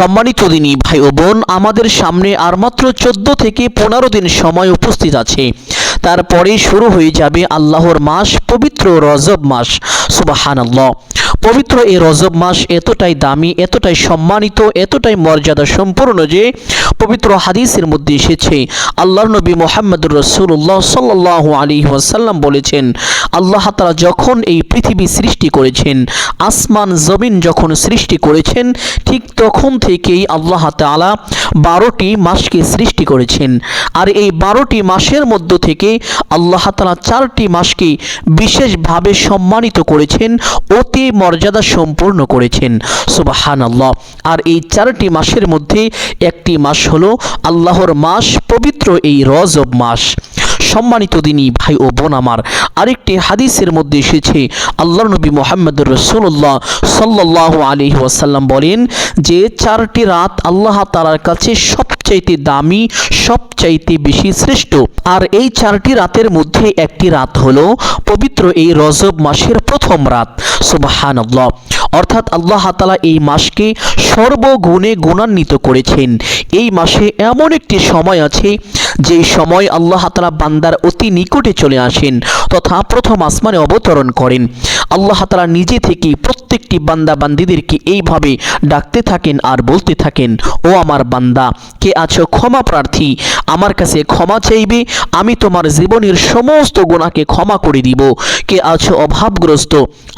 সম্মানিত দিনী ভাই ও বোন, আমাদের সামনে আর মাত্র চোদ্দ থেকে পনেরো দিন সময় উপস্থিত আছে। তারপরে শুরু হয়ে যাবে আল্লাহর মাস, পবিত্র রজব মাস। সুবাহানাল্লাহ। পবিত্র এই রজব মাস এতটাই দামি, এতটাই সম্মানিত, এতটাই মর্যাদা সম্পূর্ণ যে পবিত্র হাদিসের মধ্যে এসেছে। আল্লাহ নবী মোহাম্মদুর রসুল্লাহ সাল্লাহ আলী ওয়াসাল্লাম বলেছেন, আল্লাহ তালা যখন এই পৃথিবী সৃষ্টি করেছেন, আসমান, জমিন যখন সৃষ্টি করেছেন, ঠিক তখন থেকেই আল্লাহ তালা বারোটি মাসকে সৃষ্টি করেছেন। আর এই বারোটি মাসের মধ্য থেকে আল্লাহ তালা চারটি মাসকে বিশেষভাবে সম্মানিত করেছেন, অতি মর্যাদা সম্পূর্ণ করেছেন। সুবাহান আল্লাহ আর এই চারটি মাসের মধ্যে একটি মাস হলো আল্লাহর মাস, পবিত্র এই রজব মাস। সম্মানিত দিনী ভাই ও বোন আমার, আরেকটি হাদিসের মধ্যে এসেছে আল্লাহ নবী মোহাম্মদ রসুল্লাহ সাল্লাহ আলী ওয়াসাল্লাম বলেন যে, চারটি রাত আল্লাহ তালার কাছে সবচাইতে দামি, সবচাইতে বেশি শ্রেষ্ঠ। আর এই চারটি রাতের মধ্যে একটি রাত হলো পবিত্র এই রজব মাসের প্রথম রাত। সুবাহান অর্থাৎ আল্লাহ তালা এই মাসকে সর্বগুণে গুণান্বিত করেছেন। এই মাসে এমন একটি সময় আছে যেই সময় আল্লাহ তালা বান্দার অতি নিকটে চলে আসেন তথা প্রথম আসমানে অবতরণ করেন। আল্লাহ তালা নিজে থেকে প্রত্যেকটি বান্দা বান্দিদেরকে এইভাবে ডাকতে থাকেন আর বলতে থাকেন, ও আমার বান্দা, কে আছো? ক্ষমা প্রার্থী, আমার কাছে ক্ষমা চাইবে, আমি তোমার জীবনের সমস্ত গুণাকে ক্ষমা করে দিব। কে আছো? অভাবগ্রস্ত,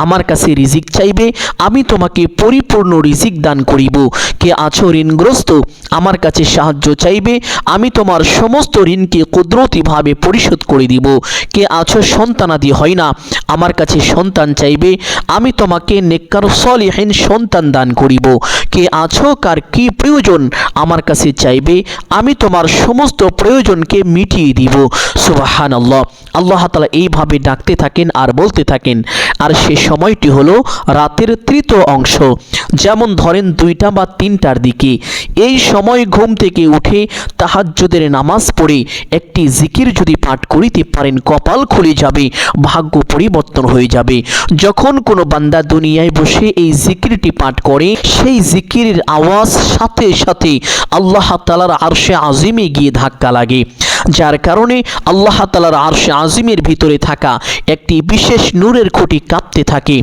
আমার কাছে রিজিক চাইবে, আমি তোমাকে পরিপূর্ণ রিজিক দান করিব। কে আছো? ঋণগ্রস্ত, আমার কাছে সাহায্য চাইবে, আমি তোমার সমস্ত ঋণকে কুদরতিভাবে পরিশোধ করে দিব। কে আছো? সন্তানাদি হয় না আমার কাছে সন্তান চাইবে, আমি তোমাকে নেককার সলিহীন সন্তান দান করিব। কে আছো, কার কি প্রয়োজন আমার কাছে চাইবে, আমি তোমার সমস্ত প্রয়োজনকে মিটিয়ে দিব। সুবাহান আল্লাহ আল্লাহ তালা এইভাবে ডাকতে থাকেন আর বলতে থাকেন। আর সে সময়টি হলো রাতের তৃতীয় অংশ। যেমন ধরেন দুইটা বা তিনটার দিকে। এই সময় ঘুম থেকে উঠে তাহাজ্জুদের নামাজ পড়ে একটি জিকির যদি পাঠ করিতে পারেন, কপাল খুলে যাবে, ভাগ্য পরিবর্তন হয়ে যাবে। যখন কোনো বান্দা দুনিয়ায় বসে এই জিকিরটি পাঠ করে, সেই জিকিরের আওয়াজ সাথে সাথে আল্লাহ তালার আরশে আজিমে গিয়ে ধাক্কা লাগে। যার কারণে আল্লাহ তালার আরশে আজিমের ভিতরে থাকা একটি বিশেষ নূরের খুঁটি কাঁপতে থাকে।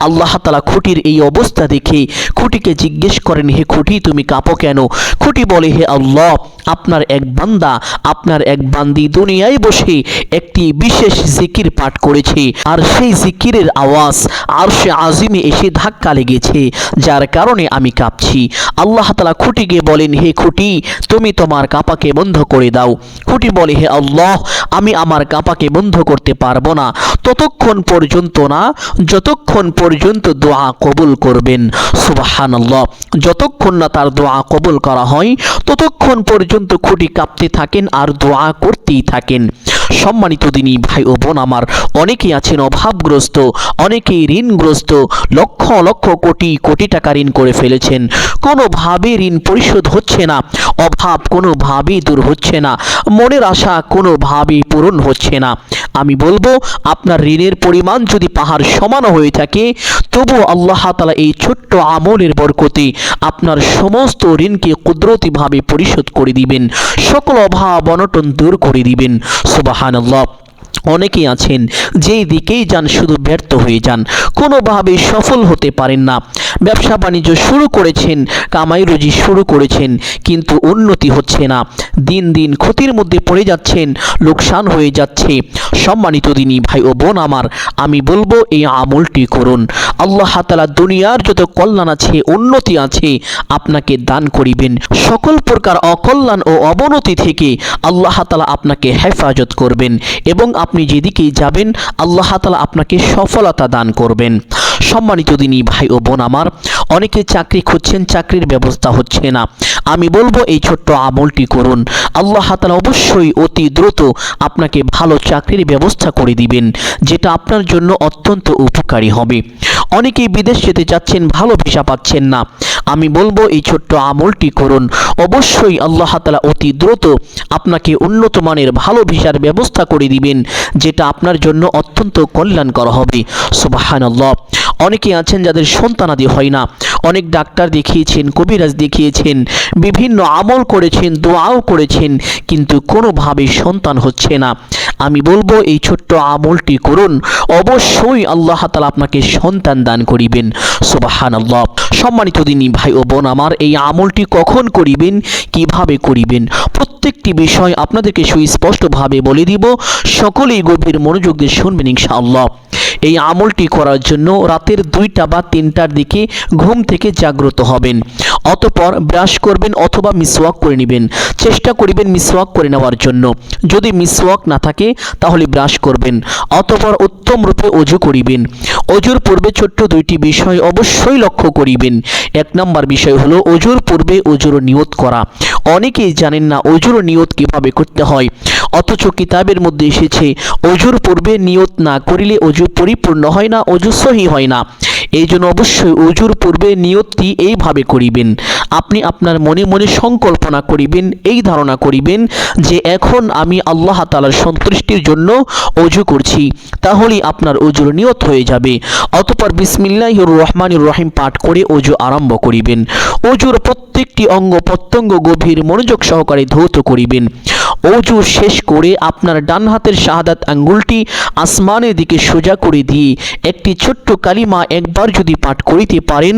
আল্লাহ তালা খুঁটির এই অবস্থা দেখে খুঁটিকে জিজ্ঞেস করেন, হে খুঁটি, তুমি কাঁপো কেন? খুঁটি বলে, হে আল্লাহ, আপনার এক বান্দা, আপনার এক বান্দি দুনিয়ায় বসে একটি বিশেষ জিকির পাঠ করেছে। আর সেই জিকিরের আওয়াজ আর সে আজিমে এসে ধাক্কা লেগেছে, যার কারণে আমি কাঁপছি। আল্লাহ তালা খুঁটিকে বলেন, হে খুঁটি, তুমি তোমার কাপাকে বন্ধ করে দাও। খুঁটি বলে, হে আল্লাহ, আমি আমার কাপাকে বন্ধ করতে পারব না। ততক্ষণ পর্যন্ত না, যতক্ষণ পর্যন্ত দোয়া কবুল করবেন। সুবাহান আল্লাহ যতক্ষণ না তার দোয়া কবুল করা হয়, ততক্ষণ পর্যন্ত খুঁটি কাঁপতে থাকেন আর দোয়া করতেই থাকেন। সম্মানিত দিনী ভাই ও বোন আমার, অনেকেই আছেন অভাবগ্রস্ত, অনেকেই ঋণগ্রস্ত, লক্ষ লক্ষ কোটি কোটি টাকা ঋণ করে ফেলেছেন। কোনোভাবে ঋণ পরিশোধ হচ্ছে না, অভাব কোনোভাবেই দূর হচ্ছে না, মনের আশা কোনোভাবেই পূরণ হচ্ছে না। আমি বলব, আপনার ঋণের পরিমাণ যদি পাহাড় সমান হয়ে থাকে তবু আল্লাহ তালা এই ছোট্ট আমলের বরকতে আপনার সমস্ত ঋণকে কুদরতিভাবে পরিশোধ করে দিবেন, সকল অভাব অনটন দূর করে দিবেন। সুবাহান আল্লাহ অনেকেই আছেন, যেই দিকেই যান শুধু ব্যর্থ হয়ে যান, কোনোভাবে সফল হতে পারেন না। ব্যবসা বাণিজ্য শুরু করেছেন, কামাই রুজি শুরু করেছেন, কিন্তু উন্নতি হচ্ছে না। দিন দিন ক্ষতির মধ্যে পড়ে যাচ্ছেন, লোকসান হয়ে যাচ্ছে। সম্মানিত দিনী ভাই ও বোন আমার, আমি বলব এই আমলটি করুন। আল্লাহ তালা দুনিয়ার যত কল্যাণ আছে, উন্নতি আছে, আপনাকে দান করিবেন। সকল প্রকার অকল্যাণ ও অবনতি থেকে আল্লাহ তালা আপনাকে হেফাজত করবেন এবং আপনি যেদিকেই যাবেন, আল্লাহ তালা আপনাকে সফলতা দান করবেন। সম্মানিত দিনী ভাই ও বোন আমার, অনেকে চাকরি খুঁজছেন, চাকরির ব্যবস্থা হচ্ছে না। আমি বলব, এই ছোট্ট আমলটি করুন। আল্লাহ তালা অবশ্যই অতি দ্রুত আপনাকে ভালো চাকরির ব্যবস্থা করে দিবেন, যেটা আপনার জন্য অত্যন্ত উপকারী হবে। অনেকেই বিদেশ যেতে চাচ্ছেন ভালো ভিসা পাচ্ছেন না। আমি বলব, এই ছোট্ট আমলটি করুন। অবশ্যই আল্লাহ তালা অতি দ্রুত আপনাকে উন্নত মানের ভালো ভিসার ব্যবস্থা করে দিবেন, যেটা আপনার জন্য অত্যন্ত কল্যাণকর হবে। সুবাহান অনেকে আছেন যাদের সন্তানাদি হয় না। অনেক ডাক্তার দেখিয়েছেন, কবিরাজ দেখিয়েছেন, বিভিন্ন আমল করেছেন, দোয়াও করেছেন, কিন্তু কোনোভাবে সন্তান হচ্ছে না। আমি বলব, এই ছোট্ট আমলটি করুন। অবশ্যই আল্লাহ তালা আপনাকে সন্তান দান করিবেন। সুবাহান আল্লাহ সম্মানিত দিনী ভাই ও বোন, আমার এই আমলটি কখন করিবেন, কীভাবে করিবেন, প্রত্যেকটি বিষয় আপনাদেরকে সুস্পষ্টভাবে বলে দিব। সকলেই গভীর মনোযোগ দিয়ে শুনবেন ইনশাআল্লাহ। এই আমলটি করার জন্য রাতের দুইটা বা তিনটার দিকে ঘুম থেকে জাগ্রত হবেন। অতপর ব্রাশ করবেন অথবা মিসওয়াক করে নেবেন। চেষ্টা করিবেন মিসওয়াক করে নেওয়ার জন্য। যদি মিসওয়াক না থাকে তাহলে ব্রাশ করবেন। অতপর উত্তম রূপে অজু করিবেন। অজুর পূর্বে ছোট্ট দুইটি বিষয় অবশ্যই লক্ষ্য করিবেন। এক নম্বর বিষয় হলো অজুর পূর্বে অজুর নিয়ত করা। অনেকেই জানেন না অজুর নিয়ত কীভাবে করতে হয়। অথচ কিতাবের মধ্যে এসেছে, অজুর পূর্বে নিয়ত না করিলে অজু পরিপূর্ণ হয় না, অজু হয় না। এই জন্য অবশ্যই অজুর পূর্বে নিয়তটি এইভাবে করিবেন। আপনি আপনার মনে মনে সংকল্পনা করিবেন, এই ধারণা করিবেন যে এখন আমি আল্লাহ তালার সন্তুষ্টির জন্য অজু করছি, তাহলেই আপনার অজুর নিয়ত হয়ে যাবে। অতপর বিসমিল্লাহির রহমানুর রহিম পাঠ করে অজু আরম্ভ করিবেন। অজুর প্রত্যেকটি অঙ্গ প্রত্যঙ্গ গভীর মনোযোগ সহকারে ধৌত করিবেন। অজু শেষ করে আপনার ডান হাতের শাহাদাত আঙ্গুলটি আসমানের দিকে সোজা করে দিয়ে একটি ছোট্ট কালিমা একবার যদি পাঠ করিতে পারেন,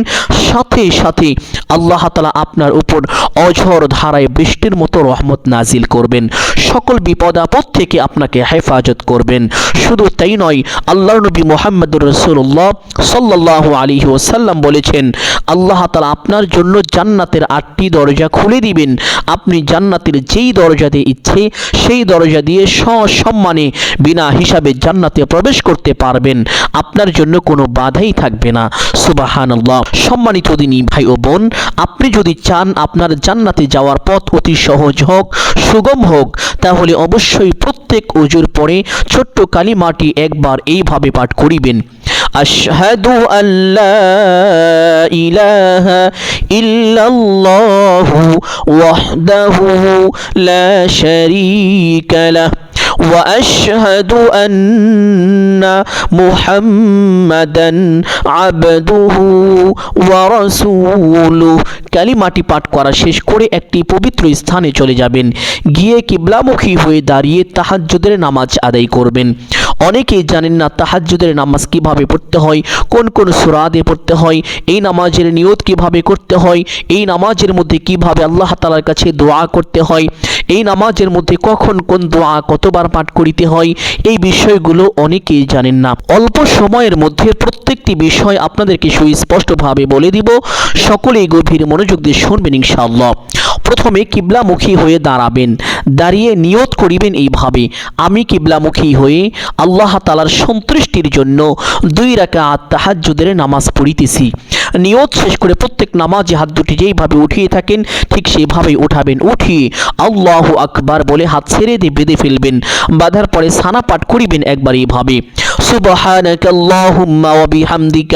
সাথে সাথে আল্লাহ তালা আপনার উপর অঝর ধারায় বৃষ্টির মতো রহমত নাজিল করবেন। সকল বিপদ আপদ থেকে আপনাকে হেফাজত করবেন। শুধু তাই নয় আল্লাহ নবী মোহাম্মদুর রসুল্লাহ সাল্লাহ আলী ওসাল্লাম বলেছেন, আল্লাহ তালা আপনার জন্য জান্নাতের আটটি দরজা খুলে দিবেন। আপনি জান্নাতের যেই দরজাতে ইচ্ছে, সেই দরজা দিয়ে সসম্মানে বিনা হিসাবে জান্নাতে প্রবেশ করতে পারবেন। আপনার জন্য কোনো বাধাই থাকবে থাকবে না। সুবাহান আল্লাহ সম্মানিত দিনী ভাই ও বোন, আপনি যদি চান আপনার জান্নাতে যাওয়ার পথ অতি সহজ হোক, সুগম হোক, তাহলে অবশ্যই প্রত্যেক ওজুর পরে ছোট্ট কালিমাটি একবার এইভাবে পাঠ করিবেন। أشهد أن لا إله إلا الله وحده لا شريك له واشهد ان محمدا عبده ورسوله কালিমাটি পাঠ করা শেষ করে একটি পবিত্র স্থানে চলে যাবেন গিয়ে কিবলামুখী হয়ে দাঁড়িয়ে তাহাজ্জুদের নামাজ আদায় করবেন অনেকেই জানেন না তাহাজ্জুদের নামাজ কিভাবে পড়তে হয় কোন কোন সুরাদে পড়তে হয় এই নামাজের নিয়ত কিভাবে করতে হয় এই নামাজের মধ্যে কিভাবে আল্লাহ তালার কাছে দোয়া করতে হয় এই নামাজের মধ্যে কখন কোন দোয়া কতবার পাঠ করিতে হয়, এই বিষয়গুলো অনেকেই জানেন না। অল্প সময়ের মধ্যে প্রত্যেকটি বিষয় আপনাদেরকে সুস্পষ্টভাবে বলে দিব। সকলেই গভীর মনোযোগ দিয়ে শুনবেন ইনশাআল্লাহ। প্রথমে কিবলামুখী হয়ে দাঁড়াবেন, দাঁড়িয়ে নিয়ত করিবেন এইভাবে। আমি কিবলামুখী হয়ে আল্লাহ তালার সন্তুষ্টির জন্য দুই রাকা তাহাজ্জুদের নামাজ পড়িতেছি। নিয়ত শেষ করে প্রত্যেক নামাজে হাত দুটি যেইভাবে উঠিয়ে থাকেন, ঠিক সেইভাবেই উঠাবেন। উঠিয়ে আল্লাহ আকবার বলে হাত ছেড়ে দিয়ে বেঁধে ফেলবেন। বাঁধার পরে সানা পাঠ করিবেন একবার এইভাবে। سبحانك اللهم وبحمدك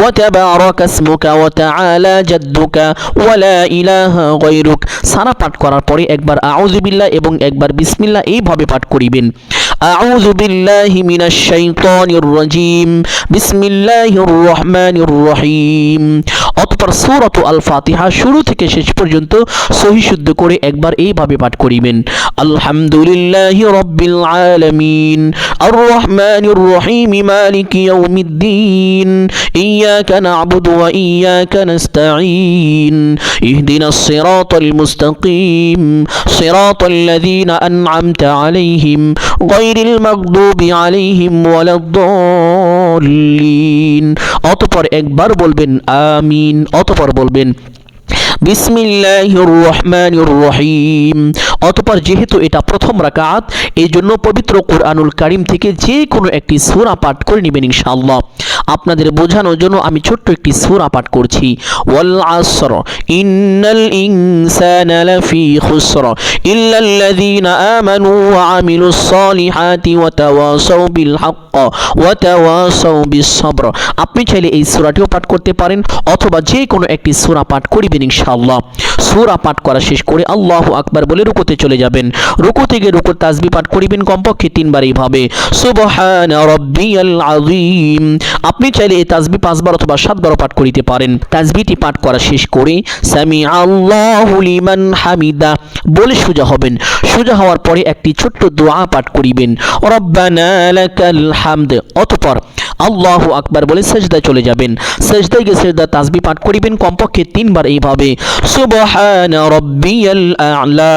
وتبارك اسمك وتعالى جدك ولا إله غيرك সানা পাঠ করার পরে একবার আউযু বিল্লাহ এবং একবার বিসমিল্লাহ এইভাবে পাঠ করিবেন أعوذ بالله من الشيطان الرجيم بسم الله الرحمن الرحيم অতপর সূরাত আল ফাতিহা শুরু থেকে শেষ পর্যন্ত সহি শুদ্ধ করে একবার এইভাবে পাঠ করিবেন আলহামদুলিল্লাহি রাব্বিল আলামিন আর রহমানির রহিম মালিকি ইয়াউমিদ্দিন ইয়াকা না'বুদু ওয়া ইয়াকা নাস্তাঈন ইহদিনাস সিরাতাল মুস্তাকিম সিরাতাল লাযীনা আন'আমতা আলাইহিম গায়রিল মাগদুবি আলাইহিম ওয়ালাদ-দাল্লিন। অতপর একবার বলবেন আমিন অতপর বলবেন বিসমিল্লাহির রহমানির রহিম অতঃপর যেহেতু এটা প্রথম রাকাত এই জন্য পবিত্র কোরআনুল কারিম থেকে যে কোনো একটি সূরা পাঠ করে নেবেন আপনাদের বোঝানোর জন্য আমি ছোট্ট একটি সূরা পাঠ করছি। সবর আপনি চাইলে এই সূরাটিও পাঠ করতে পারেন, অথবা যে কোনো একটি সূরা পাঠ করিবেন ইনশাআল্লাহ সূরা পাঠ করা শেষ করে আল্লাহ আকবার বলে রুকুতে চলে যাবেন। রুকু থেকে রুকু তাজবি পাঠ করিবেন কমপক্ষে তিনবার এইভাবে আপনি চাইলে এই তাসবিহ পাঁচবার অথবা সাতবারও পাঠ করিতে পারেন। তাসবিহটি পাঠ করা শেষ করে সামি আল্লাহু হামিদা বলে সোজা হবেন। সোজা হওয়ার পরে একটি ছোট্ট দোয়া পাঠ করিবেন। রব্বানা হামদ। অতঃপর আল্লাহু আকবার বলে সেজদায় চলে যাবেন। সেজদায় গিয়ে সেজদা তাসবিহ পাঠ করিবেন কমপক্ষে তিনবার এইভাবে। সুবহানা রাব্বিয়াল আ'লা।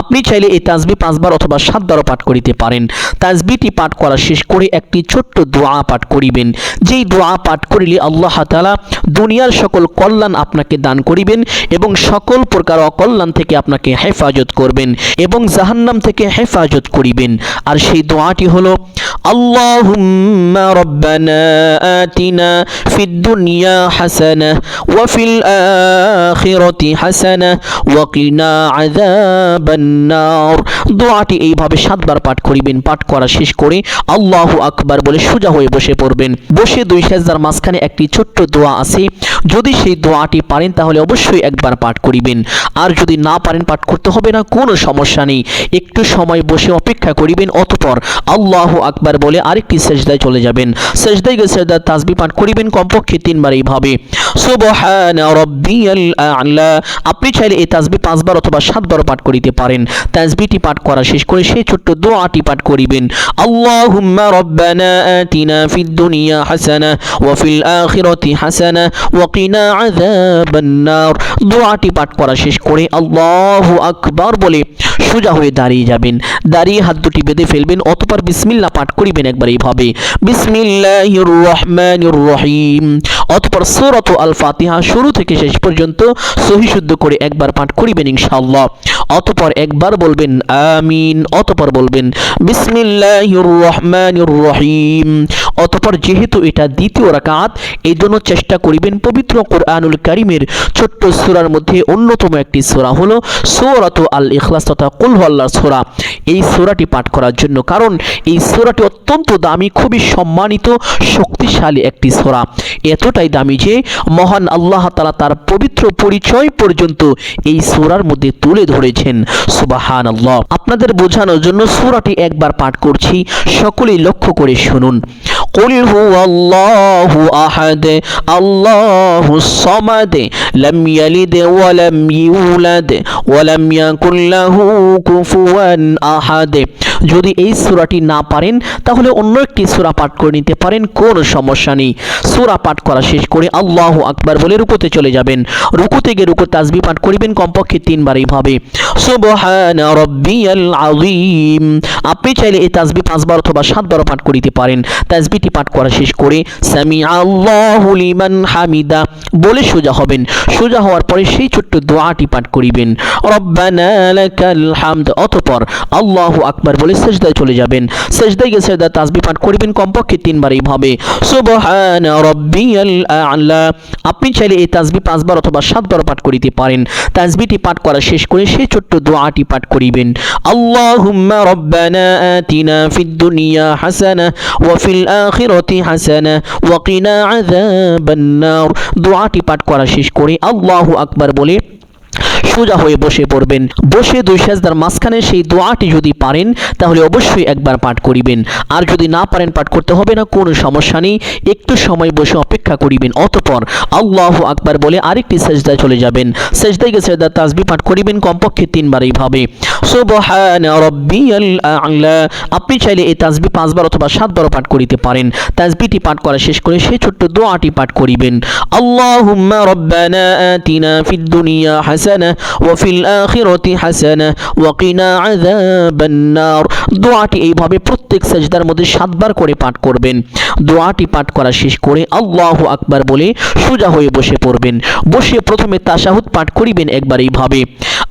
আপনি চাইলে এই তাজবি পাঁচবার অথবা সাতবারও পাঠ করিতে পারেন। তাজবিটি পাঠ করা শেষ করে একটি ছোট্ট দোয়া পাঠ করিবেন। যেই দোয়া পাঠ করিলে আল্লাহ তাআলা দুনিয়ার সকল কল্যাণ আপনাকে দান করিবেন এবং সকল প্রকার অকল্যাণ থেকে আপনাকে হেফাজত করবেন এবং জাহান্নাম থেকে হেফাজত করিবেন। আর সেই দোয়াটি হলো আতিনা ফিদ দুনিয়া হাসানাহ ওয়া ফিল আখিরাতি হাসানাহ ওয়া কিনা আযাবান নার। দোয়াটি এইভাবে সাতবার পাঠ করিবেন, পাঠ করা শেষ করে আল্লাহু আকবার বলে সোজা হয়ে বসে পড়বেন। বসে দুই সেজদার মাঝখানে একটি ছোট্ট দোয়া আছে। যদি সেই দোয়াটি পারেন, তাহলে অবশ্যই একবার পাঠ করিবেন। আর যদি না পারেন, পাঠ করতে হবে না, কোনো সমস্যা নেই। একটু সময় বসে অপেক্ষা করিবেন, অতঃপর আল্লাহু আকবার বলে আরেকটি সেজদায় চলে যাবেন। সেজদায় গিয়ে সেজদার তাসবিহ পাঠ করিবেন কমপক্ষে তিনবার এইভাবে। আপনি চাইলে এই তাসবিহ পাঁচবার অথবা সাতবার পাঠ করিতে পারেন। তাসবিহটি পাঠ করা শেষ করে সেই ছোট্ট দোয়াটি পাঠ করিবেন। আল্লাহুম্মা রব্বানা আতিনা ফিদ দুনিয়া হাসানাহ ওয়া ফিল আখিরাতি হাসানাহ ওয়া কিনা আযাবান নার দোয়াটি পাঠ করা শেষ করে আল্লাহু আকবার বলে সোজা হয়ে দাঁড়িয়ে যাবেন। দাঁড়িয়ে হাত দুটি বেঁধে ফেলবেন, অতপর বিসমিল্লাহ পাঠ করিবেন একবার এইভাবে। রহিম অতপর সূরাত আল ফাতিহা শুরু থেকে শেষ পর্যন্ত সহি শুদ্ধ করে একবার পাঠ করিবেন ইনশাআল্লাহ। অতপর একবার বলবেন আমিন, অতপর বলবেন বিসমিল্লাহির রহমানির রহিম অতপর যেহেতু এটা দ্বিতীয় রাকাত এই জন্য চেষ্টা করিবেন পবিত্র কোরআনুল কারিমের ছোট্ট সূরার মধ্যে অন্যতম একটি সূরা হলো সূরাত আল ইখলাস তথা কুল আল্লাহর সূরা এই সূরাটি পাঠ করার জন্য কারণ এই সূরাটি অত্যন্ত দামি খুবই সম্মানিত শক্তিশালী একটি সূরা এতটাই দামি যে মহান আল্লাহ তাআলা তার পবিত্র পরিচয় পর্যন্ত এই সূরার মধ্যে তুলে ধরেছেন সুবাহান আল্লাহ আপনাদের বোঝানোর জন্য সূরাটি একবার পাঠ করছি সকলেই লক্ষ্য করে শুনুন قل هو الله أحد الله الصمد لم يلد ولم يولد ولم يكن له কুফুয়ান আহাদে। যদি এই সুরাটি না পারেন, তাহলে অন্য একটি সুরা পাঠ করে নিতে পারেন, কোন সমস্যা নেই। সুরা পাঠ করা শেষ করে আল্লাহ আকবার বলে রুকুতে চলে যাবেন। রুকু থেকে রুকু তাজবি পাঠ করিবেন, কমপক্ষে তিনবার এইভাবে আপনি চাইলে এই তাজবি পাঁচবার অথবা সাতবার পাঠ করিতে পারেন। তাজবিটি পাঠ করা শেষ করে সামি লিমান হামিদা বলে সোজা হবেন। সোজা হওয়ার পরে সেই ছোট্ট দোয়াটি পাঠ করিবেন। রব্বানা লাকাল হামদ অতঃপর আল্লাহু আকবার বলে সেজদায় চলে যাবেন। সেজদায় গিয়ে সেজদা, তাসবিহ পাঠ করিবেন, কমপক্ষে তিনবার এইভাবে। সুবহানা রাব্বিয়াল আ'লা। আপনি চাইলে এই তাসবিহ পাঁচবার অথবা সাতবার পাঠ করিতে পারেন। তাসবিহটি পাঠ করা শেষ করে সেই ছোট্ট দোয়াটি পাঠ করিবেন। আল্লাহুম্মা রব্বানা আতিনা ফিদ দুনিয়া হাসানাহ ওয়া ফিল আখিরাতি হাসানাহ ওয়া কিনা আযাবান নার দোয়াটি পাঠ করা শেষ করে আল্লাহু আকবার বলে সোজা হয়ে বসে পড়বেন। বসে দুই সেজদার মাঝখানে সেই দোয়াটি যদি পারেন, তাহলে অবশ্যই একবার পাঠ করিবেন। আর যদি না পারেন, পাঠ করতে হবে না, কোনো সমস্যা নেই। একটু সময় বসে অপেক্ষা করিবেন। অতপর আল্লাহ আকবার বলে আরেকটি সেজদায় চলে যাবেন। সেজদায় গিয়ে সেজদার তাসবিহ পাঠ করিবেন, কমপক্ষে তিনবার এইভাবে আপনি চাইলে এই তাসবিহ পাঁচবার অথবা সাতবারও পাঠ করিতে পারেন। তাসবিহটি পাঠ করা শেষ করে সেই ছোট্ট দোয়াটি পাঠ করিবেন। আল্লাহুম্মা রব্বানা আতিনা ফিদ দুনিয়া হাসানা وفي الآخرة حسنة وقنا عذاب النار দোয়াটি এইভাবে প্রত্যেক সাজদার মধ্যে সাতবার করে পাঠ করবেন দোয়াটি পাঠ করা শেষ করে আল্লাহু আকবার বলে সোজা হয়ে বসে পড়বেন বসে প্রথমে তাশাহুদ পাঠ করিবেন একবার এইভাবে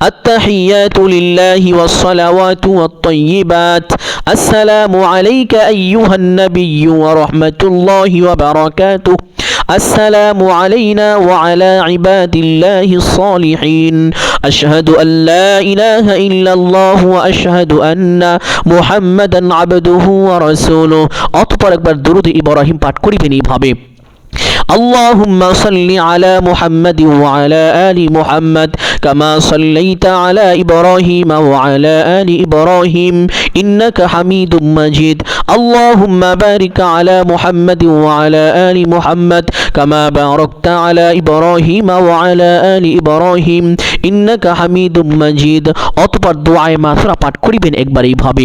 التحيات لله والصلوات والطيبات السلام عليك أيها النبي ورحمة الله وبركاته السلام علينا وعلى عباد الله الصالحين أشهد أن لا إله إلا الله وأشهد أن محمدا عبده ورسوله অতপর একবার দরুদ ইব্রাহিম পাঠ করিবেন এইভাবে اللهم صل على محمد وعلى آل محمد كما صليت على إبراهيم وعلى آل إبراهيم إنك حميد مجيد اللهم بارك على محمد وعلى آل محمد كما باركت على إبراهيم وعلى آل إبراهيم إنك حميد مجيد অতপর দোয়ায় মাসরা পাঠ করিবেন একবার এইভাবে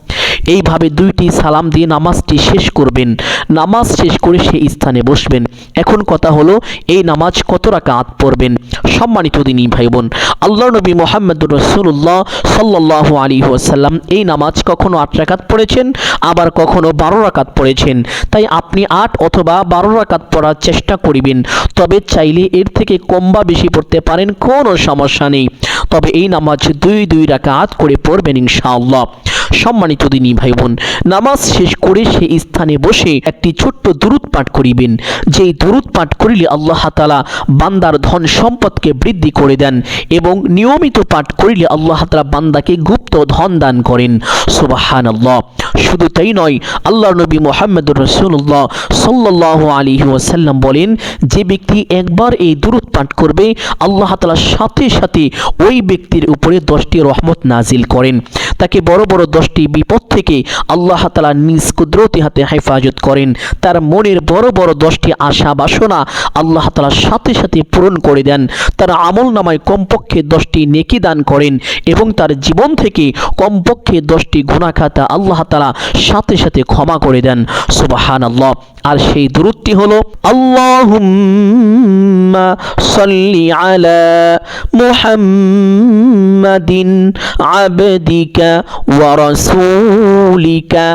এইভাবে দুইটি সালাম দিয়ে নামাজটি শেষ করবেন। নামাজ শেষ করে সেই স্থানে বসবেন। এখন কথা হলো, এই নামাজ কত রাকাত পড়বেন? সম্মানিত দিনী ভাই বোন আল্লাহ নবী মোহাম্মদুর রসুল্লাহ সাল্লাহ আলী ওয়াসাল্লাম এই নামাজ কখনো আট রাকাত পড়েছেন? আবার কখনো বারো রাকাত পড়েছেন? তাই আপনি আট অথবা বারো রাকাত পড়ার চেষ্টা করিবেন। তবে চাইলে এর থেকে কম বা বেশি পড়তে পারেন, কোনো সমস্যা নেই। তবে এই নামাজ দুই দুই রাকাত করে পড়বেন ইনশাআল্লাহ। সম্মানিত দিনী ভাই বোন নামাজ শেষ করে সেই স্থানে বসে একটি ছোট্ট দুরুদ পাঠ করিবেন। যেই দুরুদ পাঠ করিলে আল্লাহ তালা বান্দার ধন সম্পদকে বৃদ্ধি করে দেন এবং নিয়মিত পাঠ করিলে আল্লাহ তালা বান্দাকে গুপ্ত ধন দান করেন। সুবাহান আল্লাহ শুধু তাই নয় আল্লাহ নবী মোহাম্মদ রসুল্লাহ সাল্লাহ আলী ওয়াসাল্লাম বলেন, যে ব্যক্তি একবার এই দুরুদ পাঠ করবে, আল্লাহ তালার সাথে সাথে ওই ব্যক্তির উপরে দশটি রহমত নাজিল করেন। তাকে বড় বড় দশটি বিপদ থেকে আল্লাহ তালা নিজ কুদরতি হাতে হেফাজত করেন। তার মনের বড় বড় দশটি আশা বাসনা আল্লাহ তালার সাথে সাথে পূরণ করে দেন। তার আমল নামায় কমপক্ষে দশটি নেকি দান করেন এবং তার জীবন থেকে কমপক্ষে দশটি গুণাখাতা আল্লাহ তালা সাথে সাথে ক্ষমা করে দেন। সুবাহান আল্লাহ আর সেই দূরত্বটি হলো আল্লাহুম্মা সাল্লি আলা মুহাম্মাদিন আবদিকা ওয়া রাসূলিকা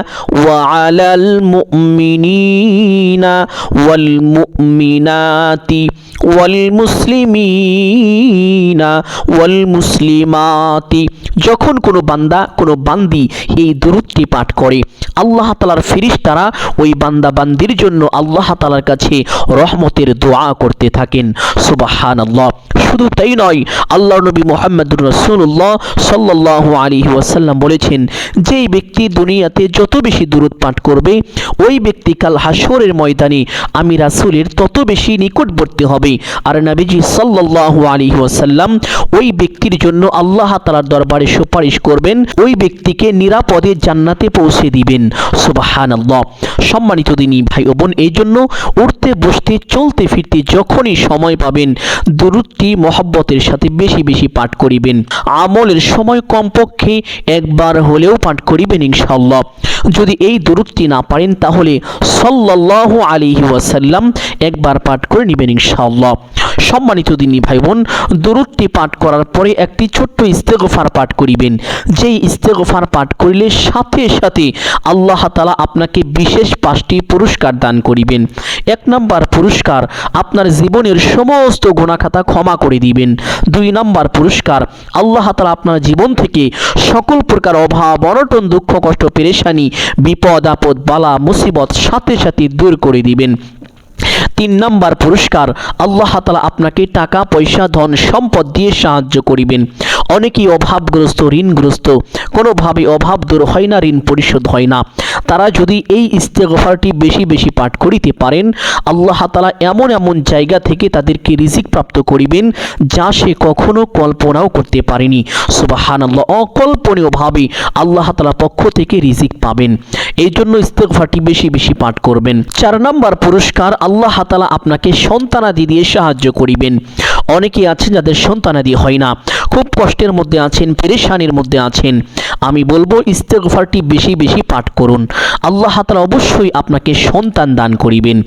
ওয়া আলাল মুমিনিনা ওয়াল মুমিনাতি ওয়াল মুসলিমিনা ওয়াল মুসলিমাতি। যখন কোনো বান্দা, কোনো বান্দি এই দূরত্বটি পাঠ করে, আল্লাহ তালার ফিরিস্তারা ওই বান্দা বান্দির জন্য আল্লাহ তালার কাছে রহমতের দোয়া করতে থাকেন। সুবাহান আল্লাহ শুধু তাই নয় আল্লাহ নবী মোহাম্মদুর রসুল্লাহ সাল্লাহ আলী ওয়াসাল্লাম বলেছেন, যেই ব্যক্তি দুনিয়াতে যত বেশি দূরত পাঠ করবে, ওই ব্যক্তি কাল হাসরের ময়দানে আমি রাসুলের তত বেশি নিকটবর্তী হবে। আর নবীজি সাল্লাহ আলী ওয়াসাল্লাম ওই ব্যক্তির জন্য আল্লাহ তালার দরবারে সুপারিশ করবেন, ওই ব্যক্তিকে নিরাপদে জান্নাতে পৌঁছে দিবেন। সুবাহান আল্লাহ সম্মানিত দিনী ভাই ও বোন এই জন্য উঠতে বসতে চলতে ফিরতে যখনই সময় পাবেন, দূরত্বটি মহব্বতের সাথে বেশি বেশি পাঠ করিবেন। আমলের সময় কমপক্ষে একবার হলেও পাঠ করিবেন ইনশাল্লাহ যদি এই দূরত্বটি না পারেন, তাহলে সাল্লাহ আলিহি ওয়াসাল্লাম একবার পাঠ করে নেবেন ইনশাল্লাহ সম্মানিত দিনী ভাই বোন দূরত্বটি পাঠ করার পরে একটি ছোট্ট ইস্তেগফার পাঠ করিবেন। যেই ইস্তেগফার পাঠ করিলে সাথে সাথে আল্লাহ তালা আপনাকে বিশেষ পাঁচটি পুরস্কার দান করিবেন। এক নম্বর পুরস্কার, আপনার জীবনের সমস্ত গুণাখাতা ক্ষমা করে দিবেন। দুই নম্বর পুরস্কার, আল্লাহ তালা আপনার জীবন থেকে সকল প্রকার অভাব, অনটন, দুঃখ, কষ্ট, পেরেশানি, বিপদ, আপদ, বালা, মুসিবত সাথে সাথে দূর করে দিবেন। তিন নাম্বার পুরস্কার, আল্লাহ তালা আপনাকে টাকা, পয়সা, ধন, সম্পদ দিয়ে সাহায্য করিবেন। অনেকেই অভাবগ্রস্ত, ঋণগ্রস্ত কোনোভাবে অভাব দূর হয় না, ঋণ পরিশোধ হয় না। তারা যদি এই ইস্তেগফারটি বেশি বেশি পাঠ করিতে পারেন, আল্লাহ তালা এমন এমন জায়গা থেকে তাদেরকে রিজিক প্রাপ্ত করিবেন যা সে কখনো কল্পনাও করতে পারেনি। সুবাহান আল্লাহ অকল্পনীয়ভাবে আল্লাহ তালা পক্ষ থেকে রিজিক পাবেন। এই জন্য ইস্তেগফারটি বেশি বেশি পাঠ করবেন। চার নম্বর পুরস্কার আল্লাহ তালা আপনাকে সন্তানাদি দিয়ে সাহায্য করিবেন। অনেকে আছেন যাদের সন্তানাদি হয় না। খুব কষ্টের মধ্যে আছেন, পেরেশানির মধ্যে আছেন। আমি বলব, ইস্তেগফারটি বেশি বেশি পাঠ করুন। আল্লাহ তালা অবশ্যই আপনাকে সন্তান দান করিবেন।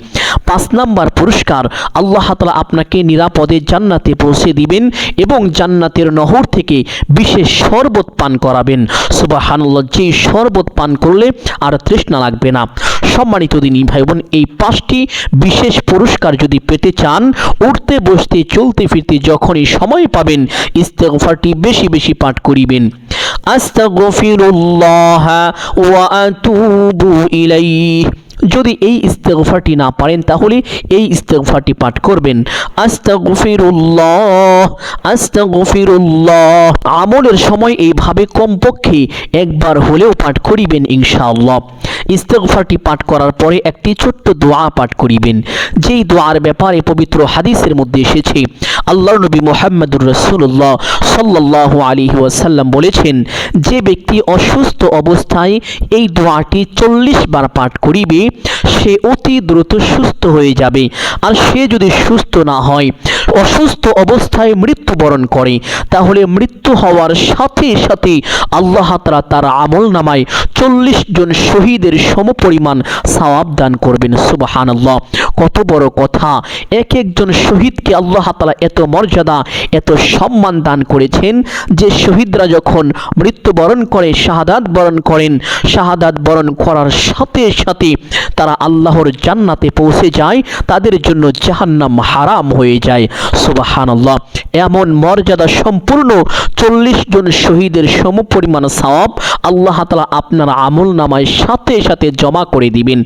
পাঁচ নাম্বার পুরস্কার, আল্লাহ তালা আপনাকে নিরাপদে জান্নাতে পৌঁছে দিবেন এবং জান্নাতের নহর থেকে বিশেষ শরবত পান করাবেন। সুবাহানুল্লাহ যেই শরবত পান করলে আর তৃষ্ণা লাগবে না। সম্মানিত দিনী ভাই বোন এই পাঁচটি বিশেষ পুরস্কার যদি পেতে চান, উঠতে, বসতে, চলতে, ফিরতে যখনই সময় পাবেন, ইস্তেগফারটি বেশি বেশি পাঠ করিবেন। আস্তাগফিরুল্লাহ ওয়া আতুবু ইলাইহি। যদি এই ইস্তেগফারটি না পারেন, তাহলে এই ইস্তেগফারটি পাঠ করবেন। আস্তাগফিরুল্লাহ আমলের সময় এইভাবে কমপক্ষে একবার হলেও পাঠ করিবেন, ইনশাআল্লাহ। ইস্তেগফারটি পাঠ করার পরে একটি ছোট্ট দোয়া পাঠ করিবেন। যেই দোয়ার ব্যাপারে পবিত্র হাদিসের মধ্যে এসেছে আল্লাহ নবী মোহাম্মদুর রসুল্লাহ সাল্লাহ আলী ওয়াসাল্লাম বলেছেন, যে ব্যক্তি অসুস্থ অবস্থায় এই দোয়াটি চল্লিশ বার পাঠ করিবে, সে অতি দ্রুত সুস্থ হয়ে যাবে। আর সে যদি সুস্থ না হয়, অসুস্থ অবস্থায় মৃত্যুবরণ করে, তাহলে মৃত্যু হওয়ার সাথে সাথে আল্লাহ তারা তার আমল নামায় চল্লিশ জন শহীদের সমপরিমাণ সওয়াব দান করবেন সুবাহান কত বড় কথা। এক একজন শহীদকে আল্লাহ তালা এত মর্যাদা, এত সম্মান দান করেছেন যে শহীদরা যখন মৃত্যুবরণ করে, শাহাদাত বরণ করেন, শাহাদাত বরণ করার সাথে সাথে তারা আল্লাহর জান্নাতে পৌঁছে যায়, তাদের জন্য জাহান্নাম হারাম হয়ে যায় সুবাহান এমন মর্যাদা সম্পূর্ণ চল্লিশ জন শহীদের সমপরিমাণ সওয়াব আল্লাহ তালা আপনার আমল নামায় সাথে সাথে জমা করে দিবেন।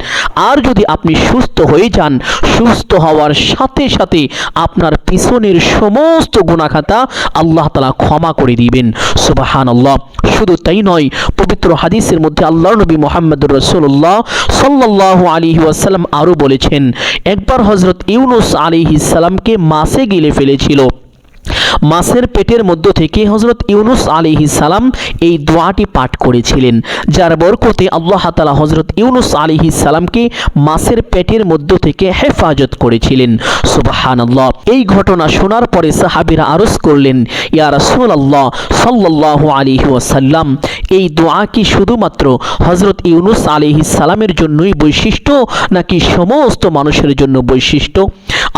আর যদি আপনি সুস্থ হয়ে যান, সুস্থ হওয়ার সাথে সাথে আপনার পিছনের সমস্ত গুণাখাতা আল্লাহ তালা ক্ষমা করে দিবেন। সুবাহান আল্লাহ শুধু তাই নয়, পবিত্র হাদিসের মধ্যে আল্লাহ নবী মোহাম্মদুর রসুল্লাহ সাল্লাহ আলী ওয়াসাল্লাম আরও বলেছেন, একবার হজরত ইউনুস আলী ইসালামকে মাসে গিলে ফেলেছিল। মাসের পেটের মধ্য থেকে হজরত ইউনুস আলিহি সালাম এই দোয়াটি পাঠ করেছিলেন, যার বরকতে আল্লাহ তালা হজরত ইউনুস আলিহি সালামকে মাসের পেটের মধ্য থেকে হেফাজত করেছিলেন। সুবাহান আল্লাহ এই ঘটনা শোনার পরে সাহাবিরা আরজ করলেন, ইয়া রাসুল আল্লাহ সাল্লাহ আলিহি ওয়াসাল্লাম, এই দোয়া কি শুধুমাত্র হজরত ইউনুস আলিহি সালামের জন্যই বৈশিষ্ট্য, নাকি সমস্ত মানুষের জন্য বৈশিষ্ট্য?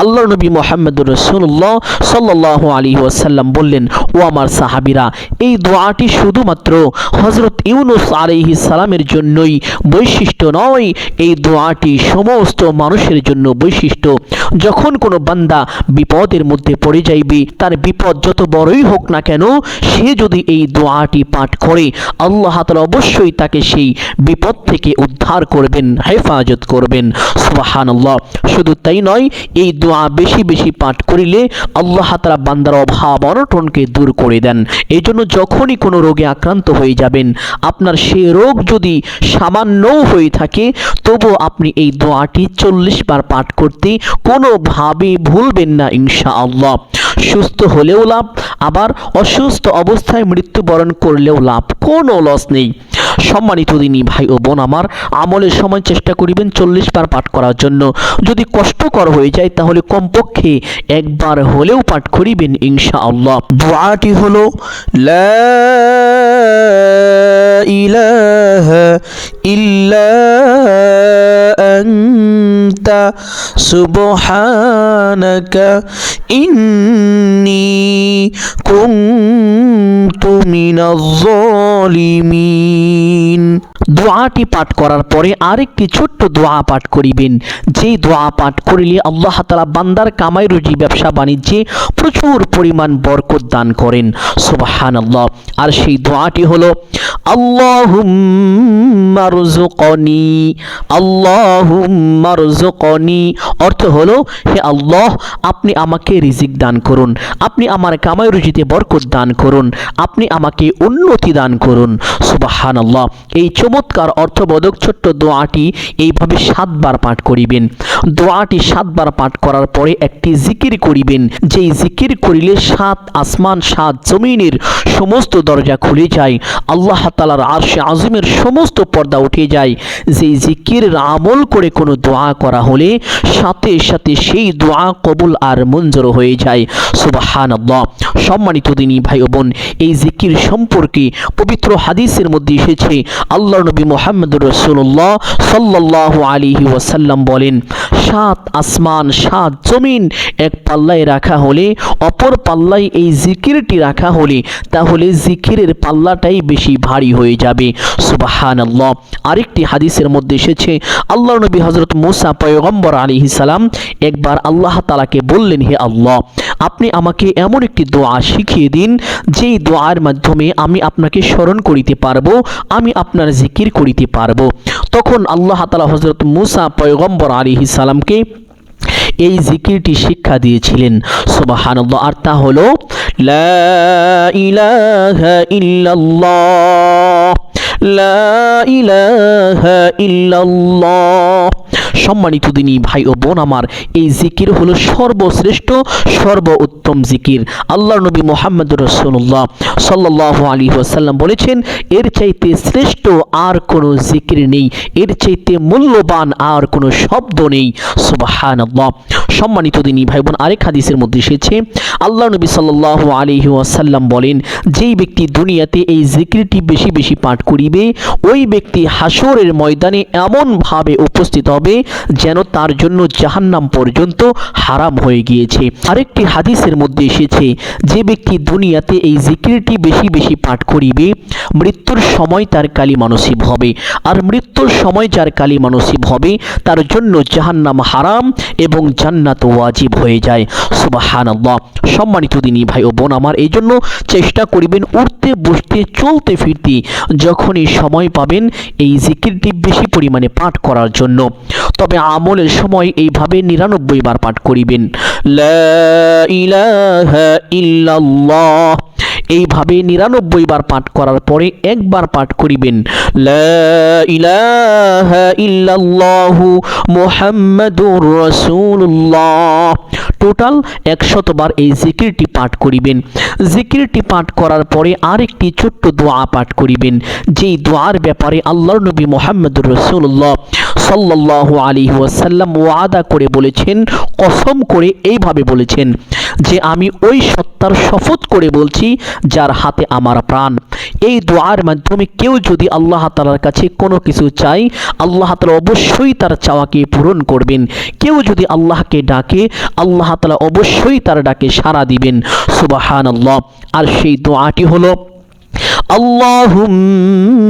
আল্লাহ নবী মোহাম্মদুর রসুল্লাহ সাল্লাহ আলী ওয়াসাল্লাম বললেন, ও আমার সাহাবিরা, এই দোয়াটি শুধুমাত্র হজরত ইউনুস আলাইহি সালামের জন্যই বৈশিষ্ট্য নয়, এই দোয়াটি সমস্ত মানুষের জন্য বৈশিষ্ট্য। যখন কোনো বান্দা বিপদের মধ্যে পড়ে যাইবে, তার বিপদ যত বড়ই হোক না কেন, সে যদি এই দোয়াটি পাঠ করে, আল্লাহ তালা অবশ্যই তাকে সেই বিপদ থেকে উদ্ধার করবেন, হেফাজত করবেন। সুবাহান শুধু তাই নয়, এই দোয়া বেশি বেশি পাঠ করিলে আল্লাহ তালা বান্দার অভাব, অনটনকে দূর করে দেন। এই জন্য যখনই কোনো রোগে আক্রান্ত হয়ে যাবেন, আপনার সে রোগ যদি সামান্যও হয়ে থাকে তবু আপনি এই দোয়াটি চল্লিশ বার পাঠ করতে কোনোভাবে ভুলবেন না ইনশা আল্লাহ সুস্থ হলেও লাভ, আবার অসুস্থ অবস্থায় মৃত্যুবরণ করলেও লাভ। কোনো লস নেই। সম্মানিত দিনী ভাই ও বোন আমার, আমলের সময় চেষ্টা করিবেন চল্লিশ বার পাঠ করার জন্য। যদি কষ্টকর হয়ে যায়, তাহলে কমপক্ষে একবার হলেও পাঠ করিবেন ইনশা আল্লাহ দোয়াটি হলো ইলাহা ইল্লা আনতা সুবহানাকা জালিমিন দোয়াটি পাঠ করার পরে আরেকটি ছোট্ট দোয়া পাঠ করিবেন। যেই দোয়া পাঠ করিলে আল্লাহ তালা বান্দার কামাই, রুজি, ব্যবসা, বাণিজ্যে প্রচুর পরিমাণ বরকত দান করেন। সুবাহান আল্লাহ আর সেই দোয়াটি হলো, আল্লাহুম্মা রুজুকনি অর্থ হলো, হে আল্লাহ, আপনি আমাকে রিজিক দান করুন। আপনি আমার কামাই, রুজিতে বরকত দান করুন। আপনি আমাকে উন্নতি দান করুন সুবহানাল্লাহ। এই চমৎকার অর্থবোধক ছোট্ট দোয়াটি এইভাবে সাতবার পাঠ করিবেন। দোয়াটি সাতবার পাঠ করার পরে একটি জিকির করিবেন। যেই জিকির করিলে সাত আসমান, সাত জমিনের সমস্ত দরজা খুলে যায়। আল্লাহ তালার আরশে আজমের সমস্ত পর্দা উঠে যায়। যেই জিকির আমল করে কোনো দোয়া করা হলে সাথে সাথে সেই দোয়া কবুল আর মঞ্জুর হয়ে যায়। সুবাহান আল্লাহ সম্মানিত দিনী ভাই বোন, এই জিকির সম্পর্কে পবিত্র হাদিসের মধ্যে এসেছে আল্লাহ নবী মোহাম্মদ রসুল্লাহ সাল্লাহ আলিহি ওয়াসাল্লাম বলেন, সাত আসমান, সাত জমিন এক পাল্লায় রাখা হলে, অপর পাল্লায় এই জিকিরটি রাখা হলে, তাহলে জিকিরের পাল্লাটাই বেশি ভারী হয়ে যাবে। সুবাহান আল্লাহ আরেকটি হাদিসের মধ্যে এসেছে আল্লাহ নবী হজরত মুসা পয়গম্বর আলী সালাম একবার আল্লাহ তালাকে বললেন, হে আল্লাহ, আপনি আমাকে এমন একটি দোয়া শিখিয়ে দিন, যেই দোয়ার মাধ্যমে আমি আপনাকে স্মরণ করিতে পারব, আমি আপনার জিকির করিতে পারব। তখন আল্লাহ তালা হজরত মুসা পয়গম্বর আলী সালামকে এই জিকিরটি শিক্ষা দিয়েছিলেন। সুবহানাল্লাহ, আর তা হলো ইল্লাল্লাহ সম্মানিত দিনী ভাই ও বোন আমার, এই জিকির হলো সর্বশ্রেষ্ঠ সর্ব উত্তম জিকির। আল্লাহ নবী মোহাম্মদ রসুল্লাহ সাল্লাহ আলী ওয়াসাল্লাম বলেছেন, এর চাইতে শ্রেষ্ঠ আর কোনো জিকির নেই, এর চাইতে মূল্যবান আর কোনো শব্দ নেই। সুবাহান সম্মানিত দিনই ভাই বোন, আরেক হাদিসের মধ্যে এসেছে আল্লাহ নবী সাল্লাহ আলী ওয়াসাল্লাম বলেন, যেই ব্যক্তি দুনিয়াতে এই জিকিরটি বেশি বেশি পাঠ করিবে, ওই ব্যক্তি হাসরের ময়দানে এমনভাবে উপস্থিত হবে যেন তার জন্য জাহান্নাম পর্যন্ত হারাম হয়ে গিয়েছে। আরেকটি হাদিসের মধ্যে এসেছে, যে ব্যক্তি দুনিয়াতে এই জিকিরটি বেশি বেশি পাঠ করিবে, মৃত্যুর সময় তার কালী মানসিব হবে। আর মৃত্যুর সময় যার কালী মানসিব হবে, তার জন্য জাহান্নাম হারাম এবং জান্নাত ওয়াজিব হয়ে যায়। সুবাহান সম্মানিত দিনী ভাই ও বোন, আমার এই জন্য চেষ্টা করিবেন উঠতে, বসতে, চলতে, ফিরতে, যখনই সময় পাবেন এই জিকিরটি বেশি পরিমাণে পাঠ করার জন্য। তবে আমলের সময় এইভাবে নিরানব্বই বার পাঠ করিবেন। এইভাবে নিরানব্বই বার পাঠ করার পরে একবার পাঠ করিবেন। লা ইলাহা ইল্লাল্লাহু মুহাম্মাদুর রাসূলুল্লাহ। টোটাল এই জিকিরটি পাঠ করিবেন। জিকিরটি পাঠ করার পরে আরেকটি ছোট্ট দোয়া পাঠ করিবেন। যেই দোয়ার ব্যাপারে আল্লাহর নবী মোহাম্মদুর রসুল্লাহ সাল্লাহ আলী ওয়াসাল্লাম ওয়াদা করে বলেছেন, কসম করে এইভাবে বলেছেন যে আমি ওই সত্তার শপথ করে বলছি যার হাতে আমার প্রাণ। এই দোয়ার মাধ্যমে কেউ যদি আল্লাহ তালার কাছে কোনো কিছু চাই আল্লাহ তালা অবশ্যই তার চাওয়াকে পূরণ করবেন। কেউ যদি আল্লাহকে ডাকে, আল্লাহ তালা অবশ্যই তার ডাকে সাড়া দিবেন। সুবাহান আল্লাহ আর সেই দোয়াটি হলো اللهم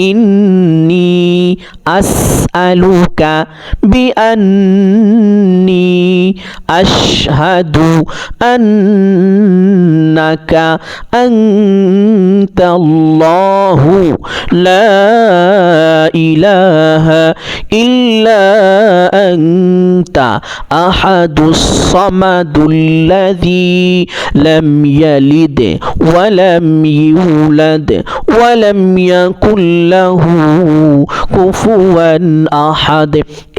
إني أسألك بأني أشهد ইন্নাকা আনতাল্লাহু লা ইলাহা ইল্লা আনতা আহাদুস সামাদুল্লাযী লাম ইয়ালিদ ওয়া লাম ইউলাদ ওয়া লাম ইয়াকুল লাহু কুফুয়ান আহাদ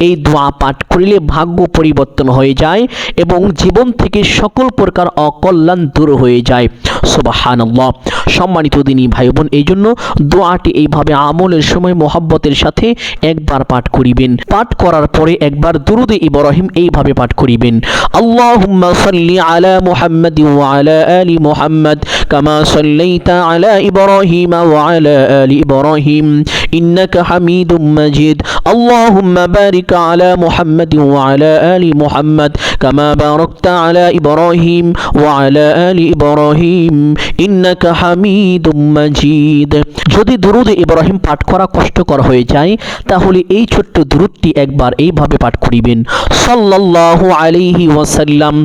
এই দোয়া পাঠ করিলে ভাগ্য পরিবর্তন হয়ে যায় এবং জীবন থেকে সকল প্রকার অকল্যাণ দূর হয়ে যায়। সুবহানাল্লাহ। সম্মানিত দিনী ভাই বোন এই জন্য দোয়াটি এইভাবে আমলের সময় মোহাব্বতের সাথে একবার পাঠ করিবেন। পাঠ করার পরে একবার দুরুদে ইব্রাহিম এইভাবে পাঠ করিবেন। আল্লাহুম্মা সাল্লি আলা মুহাম্মাদ আলা আলি মুহাম্মাদ ইব্রাহিম ওয়া আলা আলি ইব্রাহিম ইন্নাকা হামিদুম মাজিদ আল্লাহুম্মা বারিক আলা মুহাম্মাদ ওয়া আলা আলি মুহাম্মাদ কামা বারাকতা আলা ইব্রাহিম ওয়া আলা আলি ইব্রাহিম ইন্নাকা হামিদুম মাজিদ যদি দুরুদে ইব্রাহিম পাঠ করা কষ্টকর হয়ে যায়, তাহলে এই ছোট্ট দুরুদটি একবার এইভাবে পাঠ করিবেন। সাল্লাল্লাহু আলাইহি ওয়াসাল্লাম।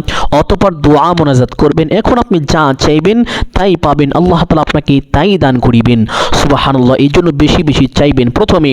অতঃপর দোয়া মোনাজাত করবেন। এখন আপনি যা চাইবেন তাই পাবেন আল্লাহ তালা আপনাকে তাই দান করিবেন সুবাহানুল্লাহ এই জন্য বেশি বেশি চাইবেন প্রথমে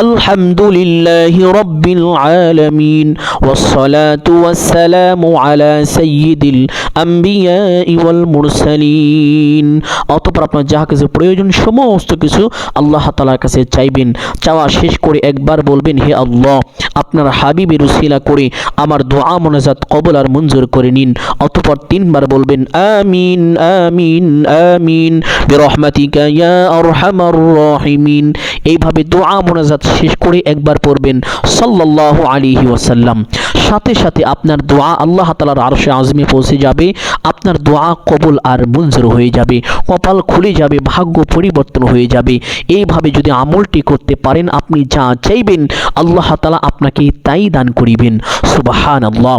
আলহামদুলিল্লাহ রব্বিল আলামিন والصلاة والسلام على سيد الأنبياء والمرسلين অতঃপর আপনার যাহা কিছু প্রয়োজন সমস্ত কিছু আল্লাহ তালার কাছে চাইবেন চাওয়া শেষ করে একবার বলবেন হে আল্লাহ আপনার হাবিবের উসিলা করে আমার দোয়া মনাজাত কবল আর মঞ্জুর করে নিন অতঃপর তিনবার বলবেন আমিন আমিন আমিন বিরহমাতিকা ইয়া আরহামার রাহিমিন। এইভাবে দোয়া মোনাজাত শেষ করে একবার পড়বেন। সাল্লাল্লাহু আলাইহি ওয়াসাল্লাম। সাথে সাথে আপনার দোয়া আল্লাহ তাআলার আরশে আজমে পৌঁছে যাবে। আপনার দোয়া কবুল আর মঞ্জুর হয়ে যাবে। কপাল খুলে যাবে, ভাগ্য পরিবর্তন হয়ে যাবে। এইভাবে যদি আমলটি করতে পারেন, আপনি যা চাইবেন, আল্লাহ তাআলা আপনাকে তাই দান করিবেন। সুবাহান আল্লাহ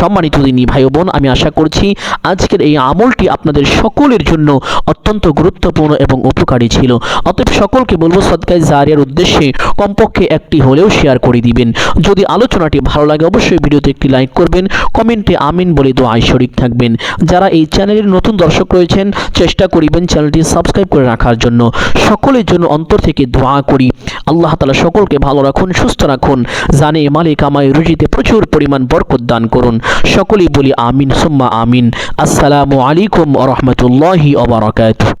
সম্মানিত দিনী ভাই বোন, আমি আশা করছি আজকের এই আমলটি আপনাদের সকলের জন্য অত্যন্ত গুরুত্বপূর্ণ এবং উপকারী ছিল। অতএব সকলকে বলব সদকায় জারিয়ার উদ্দেশ্যে কমপক্ষে একটি হলেও শেয়ার করে দিবেন। যদি আলোচনাটি ভালো লাগে, অবশ্যই ভিডিওতে একটি লাইক করবেন, কমেন্টে আমিন বলে দোয়ায় শরিক থাকবেন। যারা এই চ্যানেলের নতুন দর্শক রয়েছেন, চেষ্টা করিবেন চ্যানেলটি সাবস্ক্রাইব করে রাখার জন্য। সকলের জন্য অন্তর থেকে দোয়া করি। আল্লাহ তালা সকলকে ভালো রাখুন, সুস্থ রাখুন। জানে মালিক আমায় রুজিতে প্রচুর পরিমাণ বরকত দান করুন। সকলেই বলি আমিন, সুম্মা আমিন। আসসালামু আলাইকুম রহমতুল্লাহি ওবরাকাতুহ